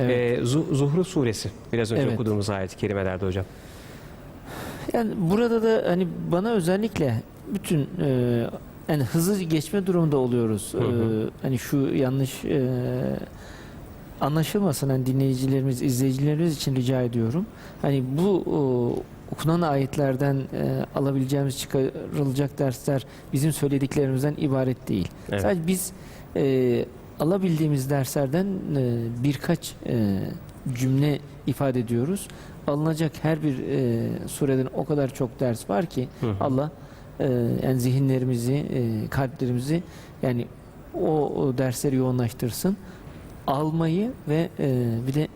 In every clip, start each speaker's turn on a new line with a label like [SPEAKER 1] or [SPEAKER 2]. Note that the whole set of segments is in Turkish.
[SPEAKER 1] Evet.
[SPEAKER 2] Ee, Zu- Zuhruf suresi biraz önce
[SPEAKER 1] Evet.
[SPEAKER 2] okuduğumuz ayet-i kerimelerde hocam.
[SPEAKER 1] Yani burada da hani bana özellikle bütün e, yani hızlı geçme durumunda oluyoruz.
[SPEAKER 2] Hı hı.
[SPEAKER 1] E, hani şu yanlış e, anlaşılmasın hani dinleyicilerimiz, izleyicilerimiz için rica ediyorum. Hani bu e, okunan ayetlerden e, alabileceğimiz çıkarılacak dersler bizim söylediklerimizden ibaret değil.
[SPEAKER 2] Evet.
[SPEAKER 1] Sadece biz e, alabildiğimiz derslerden e, birkaç e, cümle ifade ediyoruz. Alınacak her bir e, sureden o kadar çok ders var ki
[SPEAKER 2] Hı hı.
[SPEAKER 1] Allah e, yani zihinlerimizi, e, kalplerimizi yani o, o dersleri yoğunlaştırsın. Almayı ve e, bir de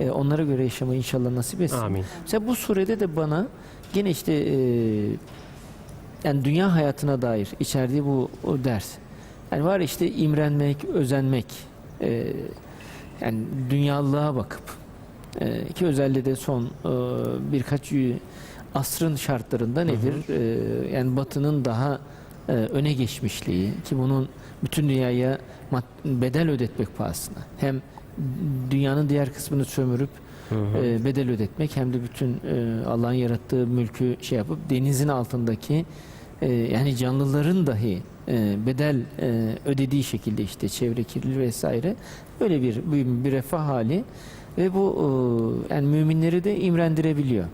[SPEAKER 1] e, onlara göre yaşamayı inşallah nasip etsin.
[SPEAKER 2] Amin.
[SPEAKER 1] Mesela bu surede de bana gene işte e, yani dünya hayatına dair içerdiği bu ders. Yani var işte imrenmek, özenmek, e, yani dünyalılığa bakıp e, ki özellikle de son e, birkaç asrın şartlarında nedir? E, yani Batı'nın daha e, öne geçmişliği ki bunun bütün dünyaya bedel ödetmek pahasına hem dünyanın diğer kısmını sömürüp
[SPEAKER 2] Hı hı.
[SPEAKER 1] e, bedel ödetmek hem de bütün e, Allah'ın yarattığı mülkü şey yapıp denizin altındaki e, yani canlıların dahi e, bedel e, ödediği şekilde işte çevre kirliliği vesaire böyle bir bir, refah hali ve bu e, yani müminleri de imrendirebiliyor.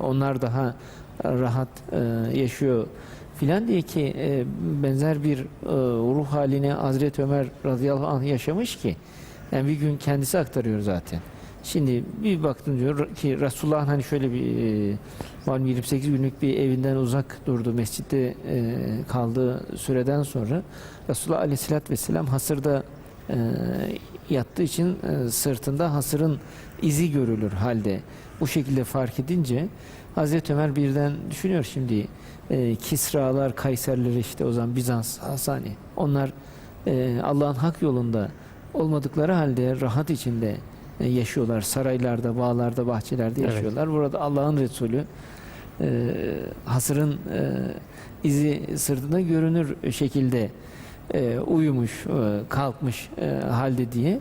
[SPEAKER 1] Onlar daha rahat yaşıyor filan diye ki benzer bir ruh halini Hazreti Ömer radıyallahu anh yaşamış ki yani bir gün kendisi aktarıyor zaten. Şimdi bir baktım diyor ki Resulullah'ın hani şöyle bir e, malum 28 günlük bir evinden uzak durdu mescitte e, kaldığı süreden sonra Resulullah Aleyhisselatü Vesselam hasırda e, yattığı için e, sırtında hasırın izi görülür halde. Bu şekilde fark edince Hazreti Ömer birden düşünüyor şimdi Kisralar, Kayserler işte o zaman Bizans, Hasani onlar Allah'ın hak yolunda olmadıkları halde rahat içinde yaşıyorlar. Saraylarda, bağlarda, bahçelerde
[SPEAKER 2] Evet.
[SPEAKER 1] yaşıyorlar. Burada Allah'ın Resulü e, hasırın e, izi sırtında görünür şekilde e, uyumuş, e, kalkmış e, halde diye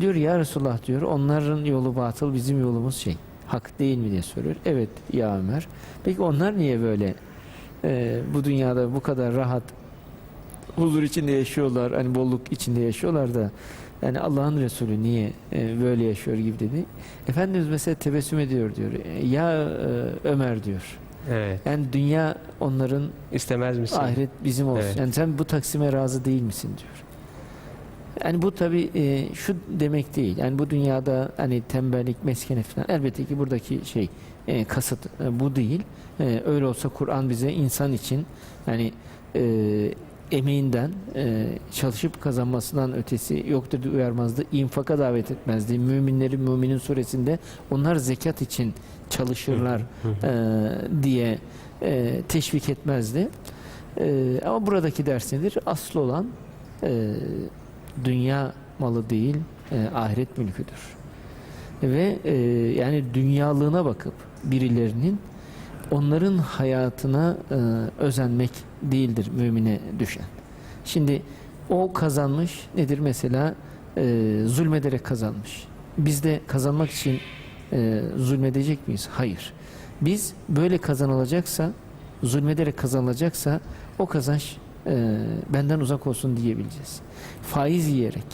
[SPEAKER 1] diyor ya Resulullah diyor onların yolu batıl bizim yolumuz şey hak değil mi diye soruyor. Evet ya Ömer. Peki onlar niye böyle e, bu dünyada bu kadar rahat huzur içinde yaşıyorlar hani bolluk içinde yaşıyorlar da yani Allah'ın Resulü niye e, böyle yaşıyor gibi dedi. Efendimiz mesela tebessüm ediyor diyor. E, Ya e, Ömer diyor.
[SPEAKER 2] Evet.
[SPEAKER 1] Yani dünya onların
[SPEAKER 2] İstemez misin?
[SPEAKER 1] ahiret bizim olsun.
[SPEAKER 2] Evet.
[SPEAKER 1] Yani sen bu taksime razı değil misin diyor. Yani bu tabi şu demek değil. Yani bu dünyada hani tembellik, meskene falan elbette ki buradaki şey e, kasıt e, bu değil. E, öyle olsa Kur'an bize insan için yani e, emeğinden e, çalışıp kazanmasından ötesi yoktur diye uyarmazdı. İnfaka davet etmezdi. Müminleri Müminin suresinde onlar zekat için çalışırlar e, diye e, teşvik etmezdi. E, ama buradaki ders nedir? Asıl olan e, dünya malı değil, e, ahiret mülküdür. Ve e, yani dünyalığına bakıp birilerinin onların hayatına e, özenmek değildir mümine düşen. Şimdi o kazanmış nedir mesela? E, zulmederek kazanmış. Biz de kazanmak için e, zulmedecek miyiz? Hayır. Biz böyle kazanılacaksa, zulmederek kazanılacaksa o kazanç e, benden uzak olsun diyebileceğiz. Faiz yiyerek,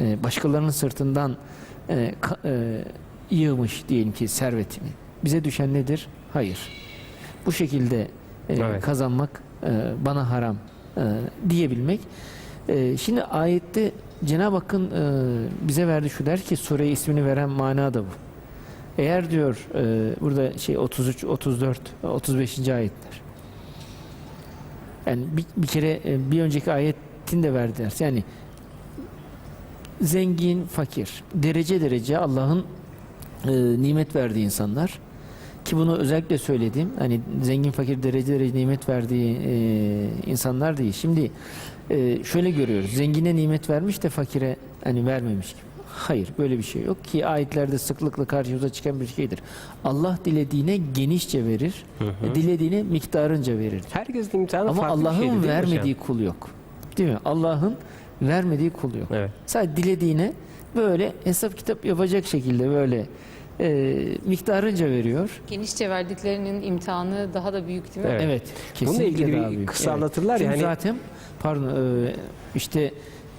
[SPEAKER 1] e, başkalarının sırtından e, ka- e, yığmış diyelim ki servetini. Bize düşen nedir? Hayır. Bu şekilde e,
[SPEAKER 2] Evet.
[SPEAKER 1] kazanmak e, bana haram e, diyebilmek. E, şimdi ayette Cenab-ı Hakk'ın e, bize verdiği şu der ki sureye ismini veren mana da bu. Eğer diyor e, burada şey 33, 34, 35. ayetler. Yani bir, bir kere e, bir önceki ayetin de verdiler. Yani zengin, fakir, derece derece Allah'ın e, nimet verdiği insanlar ki bunu özellikle söyledim. Hani zengin, fakir, derece derece nimet verdiği e, insanlar değil. Şimdi e, şöyle görüyoruz. Zengine nimet vermiş de fakire hani vermemiş gibi. Hayır böyle bir şey yok ki ayetlerde sıklıkla karşımıza çıkan bir şeydir. Allah dilediğine genişçe verir,
[SPEAKER 2] Hı hı.
[SPEAKER 1] dilediğine miktarınca verir.
[SPEAKER 2] Herkesin imtihanı
[SPEAKER 1] Ama
[SPEAKER 2] farklı bir şeydi,
[SPEAKER 1] Allah'ın
[SPEAKER 2] hocam?
[SPEAKER 1] vermediği kul yok. Değil mi? Allah'ın vermediği kul yok.
[SPEAKER 2] Evet.
[SPEAKER 1] Sadece dilediğine böyle hesap kitap yapacak şekilde böyle e, miktarınca veriyor.
[SPEAKER 3] Genişçe verdiklerinin imtihanı daha da büyük değil mi?
[SPEAKER 2] Evet.
[SPEAKER 1] Evet.
[SPEAKER 2] Bununla
[SPEAKER 1] kesinlikle
[SPEAKER 2] ilgili
[SPEAKER 1] daha
[SPEAKER 2] bir
[SPEAKER 1] büyük.
[SPEAKER 2] kısa
[SPEAKER 1] Evet.
[SPEAKER 2] anlatırlar ya
[SPEAKER 1] Çünkü zaten pardon e, işte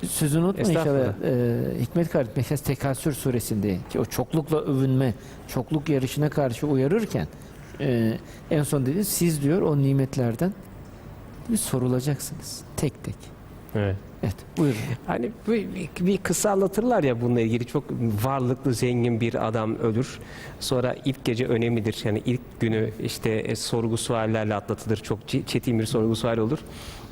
[SPEAKER 1] sözünü unutma inşallah e, Hikmet kardeşim mesela Tekasür suresinde ki o çoklukla övünme, çokluk yarışına karşı uyarırken e, en son dedi siz diyor o nimetlerden bir sorulacaksınız tek tek.
[SPEAKER 2] Evet.
[SPEAKER 1] Evet buyurun.
[SPEAKER 2] Hani bir, bir- bir kısa anlatırlar ya bununla ilgili çok varlıklı zengin bir adam ölür. Sonra ilk gece önemlidir. Yani ilk günü işte e, sorgu suallerle atlatılır. Çok çe- çetin bir sorgu sual olur.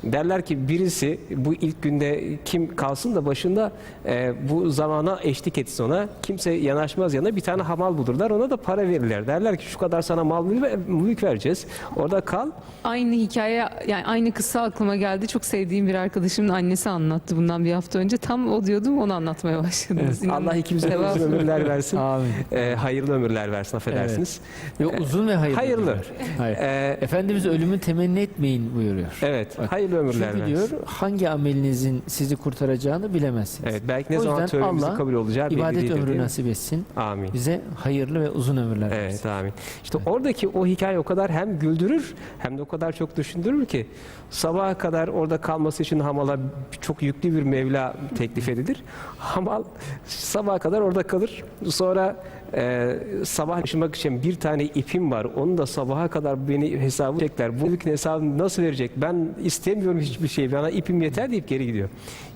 [SPEAKER 2] Derler ki birisi bu ilk günde kim kalsın da başında e, bu zamana eşlik etsin ona. Kimse yanaşmaz yanına bir tane hamal bulurlar. Ona da para verirler. Derler ki şu kadar sana mal mülk- vereceğiz. Orada kal.
[SPEAKER 3] Aynı hikaye yani aynı kısa aklıma geldi. Çok sevdiğim bir arkadaşımın annesi anlattı bundan bir hafta önce. Tam o diyordum onu anlatmaya başladınız. İnanın.
[SPEAKER 2] Allah ikimize uzun ömürler versin.
[SPEAKER 1] Amin.
[SPEAKER 2] E, hayırlı ömürler versin affedersiniz.
[SPEAKER 1] Ve uzun ve hayırlı.
[SPEAKER 2] hayırlı.
[SPEAKER 1] Hayır.
[SPEAKER 2] E,
[SPEAKER 1] Efendimiz ölümü temenni etmeyin buyuruyor.
[SPEAKER 2] Evet,
[SPEAKER 1] Bak,
[SPEAKER 2] hayırlı ömürler
[SPEAKER 1] Çünkü diyor hangi amelinizin sizi kurtaracağını bilemezsiniz.
[SPEAKER 2] Evet, belki ne
[SPEAKER 1] O
[SPEAKER 2] zaman tövbemizin
[SPEAKER 1] Allah
[SPEAKER 2] kabul olacağı belli
[SPEAKER 1] İbadet
[SPEAKER 2] değildir, değil
[SPEAKER 1] ömrü
[SPEAKER 2] mi?
[SPEAKER 1] nasip etsin.
[SPEAKER 2] Amin.
[SPEAKER 1] Bize hayırlı ve uzun ömürler versin.
[SPEAKER 2] Evet, amin. İşte oradaki o hikaye o kadar hem güldürür hem de o kadar çok düşündürür ki sabaha kadar orada kalması için hamala çok yüklü bir mevla teklif edilir. Hamal sabaha kadar orada kalır. Sonra e, sabah taşımak için bir tane ipim var. Onu da sabaha kadar beni hesabı çekler. Bu ipin hesabını nasıl verecek? Ben istemiyorum hiçbir şey. Bana ipim yeter deyip geri gidiyor.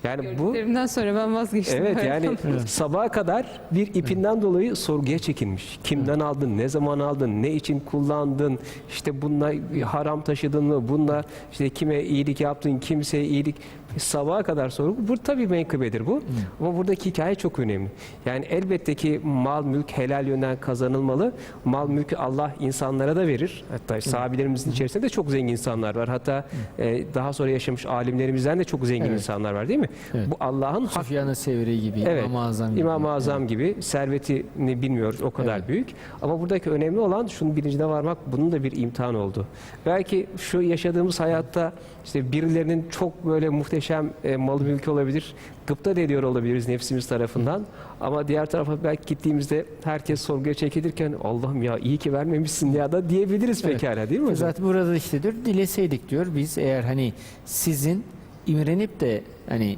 [SPEAKER 2] Yani bu
[SPEAKER 3] sonra ben vazgeçtim.
[SPEAKER 2] Evet yani sabaha kadar bir ipinden dolayı sorguya çekilmiş. Kimden aldın, ne zaman aldın, ne için kullandın, işte bununla haram taşıdın mı, bununla işte kime iyilik yaptın, kimseye iyilik sabaha kadar sorgu. Bu tabii menkıbedir bu. Ama buradaki hikaye çok önemli. Yani elbette ki mal mülk helal yönden kazanılmalı. Mal mülkü Allah insanlara da verir. Hatta sahabelerimizin içerisinde de çok zengin insanlar var. Hatta e, daha sonra yaşamış alimlerimizden de çok zengin
[SPEAKER 1] Evet.
[SPEAKER 2] insanlar var değil mi?
[SPEAKER 1] Evet.
[SPEAKER 2] Bu Allah'ın hakkı.
[SPEAKER 1] Sufyan-ı Sevri gibi,
[SPEAKER 2] Evet.
[SPEAKER 1] İmam-ı Azam gibi.
[SPEAKER 2] İmam-ı Azam gibi servetini bilmiyoruz o kadar
[SPEAKER 1] Evet.
[SPEAKER 2] büyük. Ama buradaki önemli olan şunun bilincine varmak bunun da bir imtihan oldu. Belki şu yaşadığımız hayatta işte birilerinin çok böyle muhteşem e, malı mülkü olabilir. Gıpta da ediyor olabiliriz nefsimiz tarafından. Ama diğer tarafa belki gittiğimizde herkes sorguya çekilirken Allah'ım ya iyi ki vermemişsin ya da diyebiliriz
[SPEAKER 1] Evet.
[SPEAKER 2] pekala değil mi hocam?
[SPEAKER 1] Zaten burada işte diyor dileseydik diyor biz eğer hani sizin imrenip de hani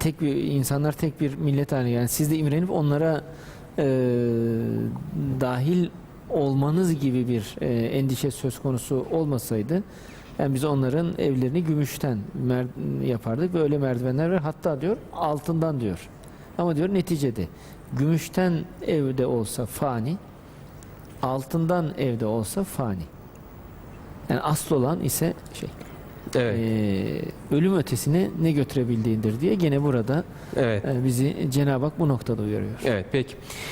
[SPEAKER 1] tek bir insanlar tek bir millet haline yani siz de imrenip onlara e, dahil olmanız gibi bir e, endişe söz konusu olmasaydı yani biz onların evlerini gümüşten yapardık. Böyle merdivenler var. Hatta diyor altından diyor. Ama diyor neticede gümüşten evde olsa fani, altından evde olsa fani. Yani asıl olan ise şey
[SPEAKER 2] Evet.
[SPEAKER 1] eee, ölüm ötesine ne götürebildiğindir diye gene burada
[SPEAKER 2] Evet.
[SPEAKER 1] e, bizi Cenab-ı Hak bu noktada uyarıyor.
[SPEAKER 2] Evet peki.